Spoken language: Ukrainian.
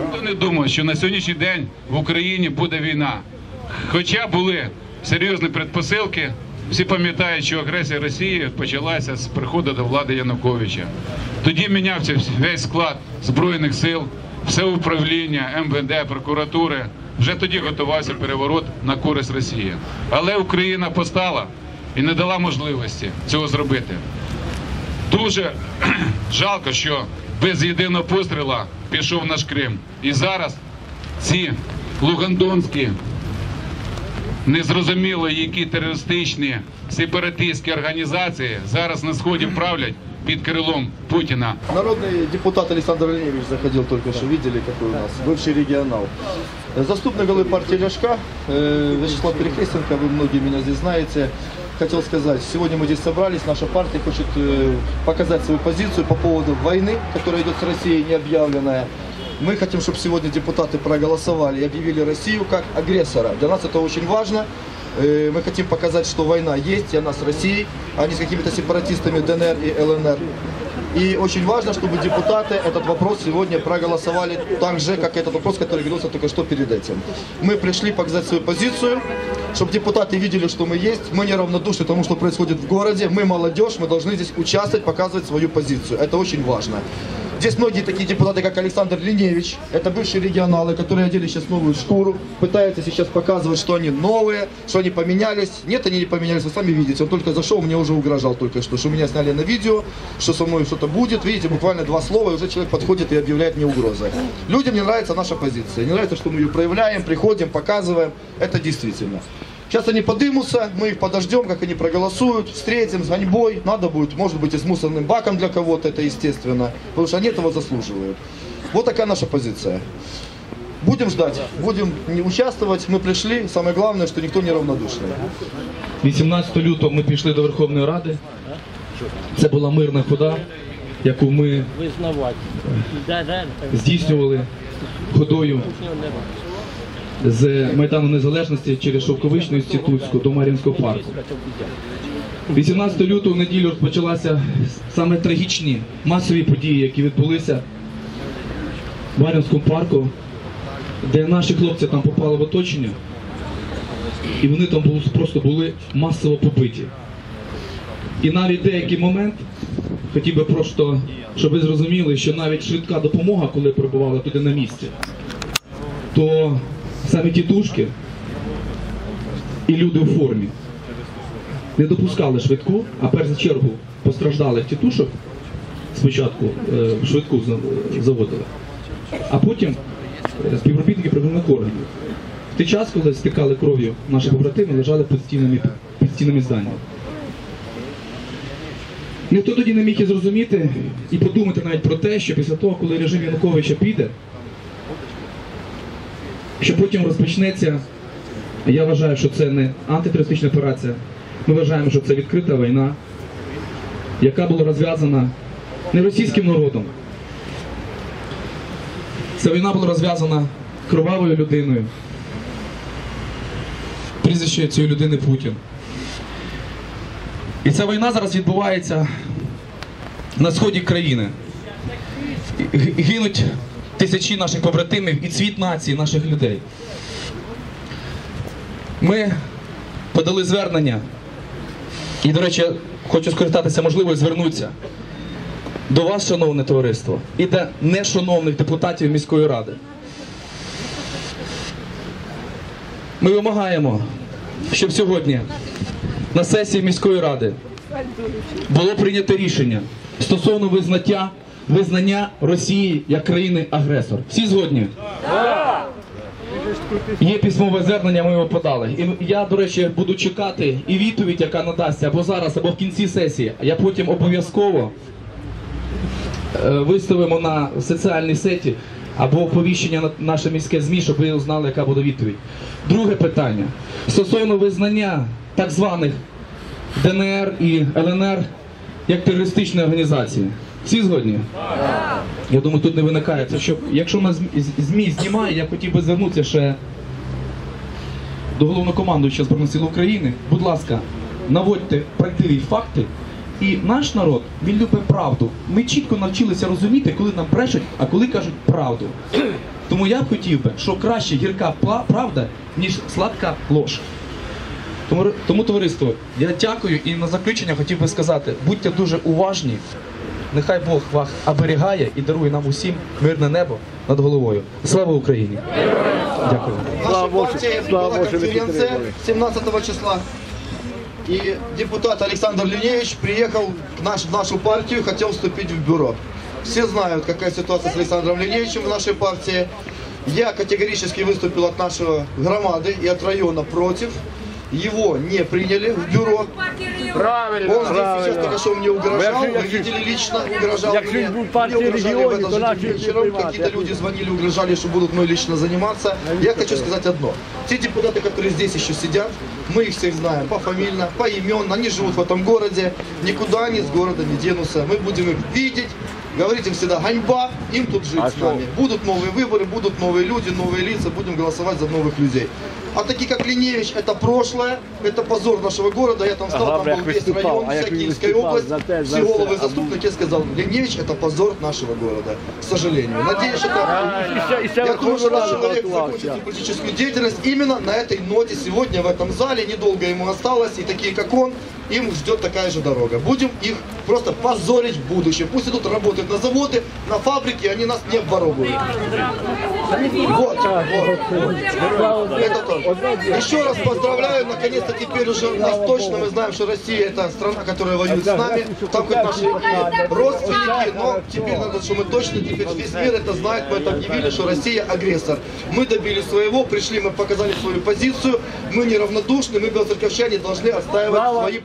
Ніхто не думав, що на сьогоднішній день в Україні буде війна. Хоча були серйозні предпосилки, всі пам'ятають, що агресія Росії почалася з приходу до влади Януковича. Тоді мінявся весь склад Збройних сил, все управління, МВД, прокуратури. Вже тоді готувався переворот на користь Росії. Але Україна постала і не дала можливості цього зробити. Дуже жалко, що без єдиного постріла пішов наш Крим. І зараз ці лугандонські, незрозуміло, які терористичні сепаратистські організації зараз на сході правлять під крилом Путіна. Народный депутат Александр Леонидович заходил только что, видели какой у нас, бывший регионал. Э, Заступник главы партии Ляшка, э, Вячеслав Перекрестенко, вы многие меня здесь знаете, хотел сказать, сегодня мы здесь собрались, наша партия хочет э, показать свою позицию по поводу войны, которая идет с Россией, не объявленная. Мы хотим, чтобы сегодня депутаты проголосовали и объявили Россию как агрессора. Для нас это очень важно. Э, Мы хотим показать, что война есть, и она с Россией, а не с какими-то сепаратистами ДНР и ЛНР. И очень важно, чтобы депутаты этот вопрос сегодня проголосовали так же, как этот вопрос, который говорился только что перед этим. Мы пришли показать свою позицию, чтобы депутаты видели, что мы есть. Мы не равнодушны тому, что происходит в городе. Мы молодежь, мы должны здесь участвовать, показывать свою позицию. Это очень важно. Здесь многие такие депутаты, как Александр Линевич, это бывшие регионалы, которые одели сейчас новую шкуру, пытаются сейчас показывать, что они новые, что они поменялись. Нет, они не поменялись, вы сами видите. Он только зашел, мне уже угрожал только что, что меня сняли на видео, что со мной что-то будет. Видите, буквально два слова, и уже человек подходит и объявляет мне угрозы. Людям не нравится наша позиция, не нравится, что мы ее проявляем, приходим, показываем. Это действительно. Сейчас они подымутся, мы их подождем, как они проголосуют, встретим с гоньбой. Надо будет, может быть, и с мусорным баком для кого-то, это естественно. Потому что они этого заслуживают. Вот такая наша позиция. Будем ждать, будем не участвовать. Мы пришли. Самое главное, что никто не равнодушный. 18 лютого ми пішли до Верховної Ради. Це була мирна хода, яку ми визнавати. Да, да, здійснювали ходою з Майдану Незалежності через Шовковичну інститутську до Мар'їнського парку. 18 лютого неділю розпочалися саме трагічні масові події, які відбулися в Мар'їнському парку, де наші хлопці там попали в оточення, і вони там просто були масово побиті. І навіть деякий момент хотів би просто, щоб ви зрозуміли, що навіть швидка допомога, коли прибувала туди на місці, то саме тітушки і люди в формі не допускали швидку, а перш за чергу постраждалих тітушок спочатку е, швидку заводили, а потім е, співробітники прикордонних органів. В той час, коли стикали кров'ю наші побратими, лежали під стінами, під стінами здання. Ніхто тоді не міг і зрозуміти і подумати навіть про те, що після того, коли режим Януковича піде, що потім розпочнеться, я вважаю, що це не антитерористична операція. Ми вважаємо, що це відкрита війна, яка була розв'язана не російським народом. Ця війна була розв'язана кровавою людиною. Прізвище цієї людини Путін. І ця війна зараз відбувається на сході країни. Гинуть тисячі наших побратимів і цвіт нації, наших людей. Ми подали звернення. І, до речі, хочу скористатися можливістю звернутися до вас, шановне товариство, і до нешановних депутатів міської ради. Ми вимагаємо, щоб сьогодні на сесії міської ради було прийнято рішення стосовно визнання, визнання Росії як країни-агресор. Всі згодні? Є письмове звернення, ми його подали. І я, до речі, буду чекати і відповідь, яка надасться або зараз, або в кінці сесії. Я потім обов'язково е, виставимо на соціальній сеті або оповіщення на наше міське ЗМІ, щоб ви знали, яка буде відповідь. Друге питання. Стосовно визнання так званих ДНР і ЛНР як терористичної організації. Всі згодні? Я думаю, тут не виникає. Це щоб, якщо нас ЗМІ знімає, я хотів би звернутися ще до головнокомандуючого Збройних сил України. Будь ласка, наводьте правдиві факти. І наш народ, він любить правду. Ми чітко навчилися розуміти, коли нам брешуть, а коли кажуть правду. Тому я б хотів би, що краще гірка правда, ніж сладка лож. Тому, тому товариство, я дякую і на заключення хотів би сказати, будьте дуже уважні. Нехай Бог вас оберігає і дарує нам усім мирне небо над головою. Слава Україні! Дякую. В нашей Богу, партии слава была Богу, что вы конференция підтримали. 17 числа. И депутат Александр Линевич приехал к наш, в нашу партию, хотел вступить в бюро. Все знают, какая ситуация с Александром Линевичем в нашей партии. Я категорически выступил от нашего громады и от района против. Его не приняли в бюро. Правильно, Он здесь сейчас правильно. только что мне угрожал, Якщо- вы видели лично, угрожал Якщо мне. був Мне партії угрожали в регіонів, этот то же наші день вечером, приймати. какие-то люди звонили, угрожали, что будут мной лично заниматься. Я хочу сказать одно. Те депутаты, которые здесь еще сидят, мы их всех знаем пофамильно, поименно, они живут в этом городе, никуда они с города не денутся. Мы будем их видеть, говорить им всегда ганьба, им тут жить с нами. Будут новые выборы, будут новые люди, новые лица, будем голосовать за новых людей. А такие как Линевич, это прошлое, это позор нашего города. Я там стал, Ага, там як был весь виступав, район, а як вся він Киевская виступав область, за те, за все все. головы А заступники сказал, Линевич это позор нашего города, к сожалению. Надеюсь, что І ще- і ще я думаю, что Верховну наш Раду человек готувався. закончит свою политическую деятельность именно на этой ноте сегодня в этом зале. Недолго ему осталось, и такие как он, им ждет такая же дорога. Будем их просто позорить в будущем. Пусть идут работать на заводы, на фабрики, они нас не обворовывают. Вот, вот. Это то. Еще раз поздравляю, наконец-то теперь уже нас точно мы знаем, что Россия это страна, которая воюет с нами. Там хоть наши родственники, но теперь надо, что мы точно, теперь весь мир это знает, мы это объявили, что Россия агрессор. Мы добились своего, пришли, мы показали свою позицию, мы неравнодушны, мы белоцерковчане должны отстаивать свои права.